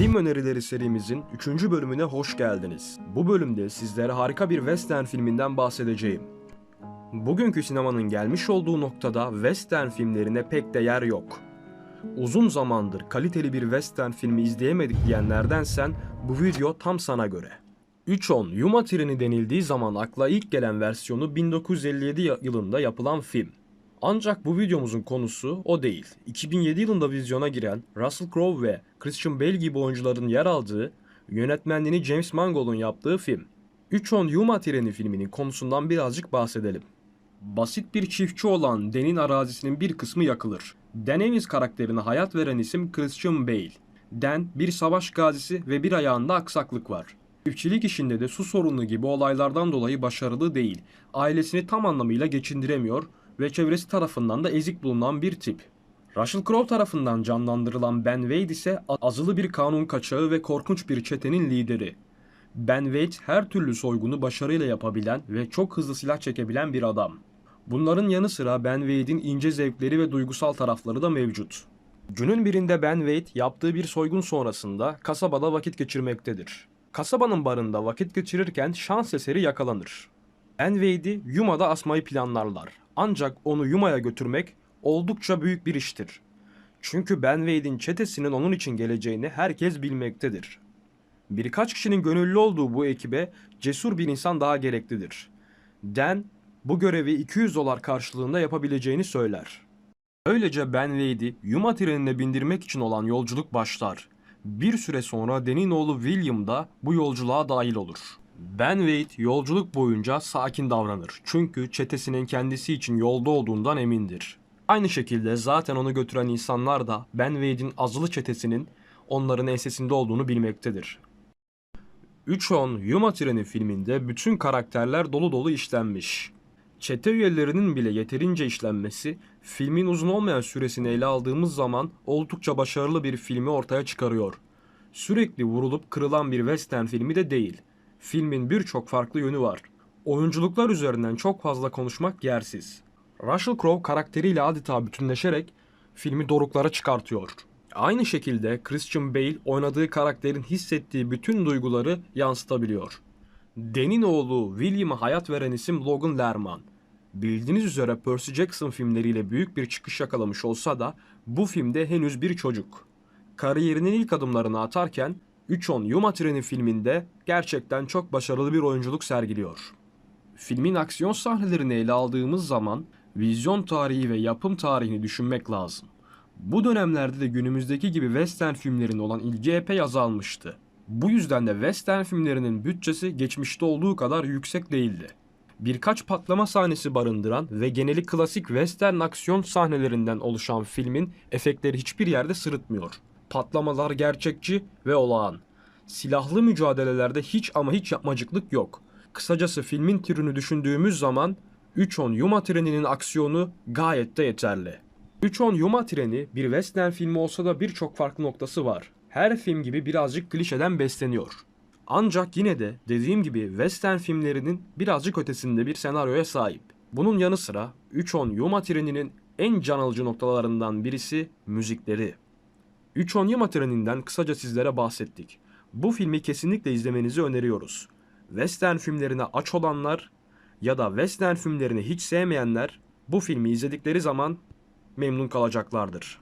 Film önerileri serimizin 3. bölümüne hoş geldiniz. Bu bölümde sizlere harika bir western filminden bahsedeceğim. Bugünkü sinemanın gelmiş olduğu noktada western filmlerine pek de yer yok. Uzun zamandır kaliteli bir western filmi izleyemedik diyenlerdensen bu video tam sana göre. 3.10 Yuma treni denildiği zaman akla ilk gelen versiyonu 1957 ya- yılında yapılan film. Ancak bu videomuzun konusu o değil. 2007 yılında vizyona giren Russell Crowe ve Christian Bale gibi oyuncuların yer aldığı, yönetmenliğini James Mangold'un yaptığı film. 3.10 Yuma Treni filminin konusundan birazcık bahsedelim. Basit bir çiftçi olan Dan'in arazisinin bir kısmı yakılır. Dan Evans karakterine hayat veren isim Christian Bale. Dan bir savaş gazisi ve bir ayağında aksaklık var. Çiftçilik işinde de su sorunu gibi olaylardan dolayı başarılı değil. Ailesini tam anlamıyla geçindiremiyor ve çevresi tarafından da ezik bulunan bir tip. Russell Crowe tarafından canlandırılan Ben Wade ise azılı bir kanun kaçağı ve korkunç bir çetenin lideri. Ben Wade her türlü soygunu başarıyla yapabilen ve çok hızlı silah çekebilen bir adam. Bunların yanı sıra Ben Wade'in ince zevkleri ve duygusal tarafları da mevcut. Günün birinde Ben Wade yaptığı bir soygun sonrasında kasabada vakit geçirmektedir. Kasabanın barında vakit geçirirken şans eseri yakalanır. Ben Wade'i Yuma'da asmayı planlarlar. Ancak onu Yuma'ya götürmek oldukça büyük bir iştir. Çünkü Ben Wade'in çetesinin onun için geleceğini herkes bilmektedir. Birkaç kişinin gönüllü olduğu bu ekibe cesur bir insan daha gereklidir. Dan bu görevi 200 dolar karşılığında yapabileceğini söyler. Böylece Ben Wade'i Yuma trenine bindirmek için olan yolculuk başlar. Bir süre sonra Dan'in oğlu William da bu yolculuğa dahil olur. Ben Wade yolculuk boyunca sakin davranır. Çünkü çetesinin kendisi için yolda olduğundan emindir. Aynı şekilde zaten onu götüren insanlar da Ben Wade'in azılı çetesinin onların ensesinde olduğunu bilmektedir. 3.10 Yuma Treni filminde bütün karakterler dolu dolu işlenmiş. Çete üyelerinin bile yeterince işlenmesi, filmin uzun olmayan süresini ele aldığımız zaman oldukça başarılı bir filmi ortaya çıkarıyor. Sürekli vurulup kırılan bir western filmi de değil. Filmin birçok farklı yönü var. Oyunculuklar üzerinden çok fazla konuşmak yersiz. Russell Crowe karakteriyle adeta bütünleşerek filmi doruklara çıkartıyor. Aynı şekilde Christian Bale oynadığı karakterin hissettiği bütün duyguları yansıtabiliyor. Dan'in oğlu William'a hayat veren isim Logan Lerman. Bildiğiniz üzere Percy Jackson filmleriyle büyük bir çıkış yakalamış olsa da bu filmde henüz bir çocuk. Kariyerinin ilk adımlarını atarken 3.10 Yuma Treni filminde gerçekten çok başarılı bir oyunculuk sergiliyor. Filmin aksiyon sahnelerini ele aldığımız zaman vizyon tarihi ve yapım tarihini düşünmek lazım. Bu dönemlerde de günümüzdeki gibi western filmlerin olan ilgi epey azalmıştı. Bu yüzden de western filmlerinin bütçesi geçmişte olduğu kadar yüksek değildi. Birkaç patlama sahnesi barındıran ve geneli klasik western aksiyon sahnelerinden oluşan filmin efektleri hiçbir yerde sırıtmıyor. Patlamalar gerçekçi ve olağan. Silahlı mücadelelerde hiç ama hiç yapmacıklık yok. Kısacası filmin türünü düşündüğümüz zaman 3.10 Yuma treninin aksiyonu gayet de yeterli. 3.10 Yuma treni bir western filmi olsa da birçok farklı noktası var. Her film gibi birazcık klişeden besleniyor. Ancak yine de dediğim gibi western filmlerinin birazcık ötesinde bir senaryoya sahip. Bunun yanı sıra 3.10 Yuma treninin en can alıcı noktalarından birisi müzikleri. 3.10 Yuma treninden kısaca sizlere bahsettik. Bu filmi kesinlikle izlemenizi öneriyoruz. Western filmlerine aç olanlar ya da western filmlerini hiç sevmeyenler bu filmi izledikleri zaman memnun kalacaklardır.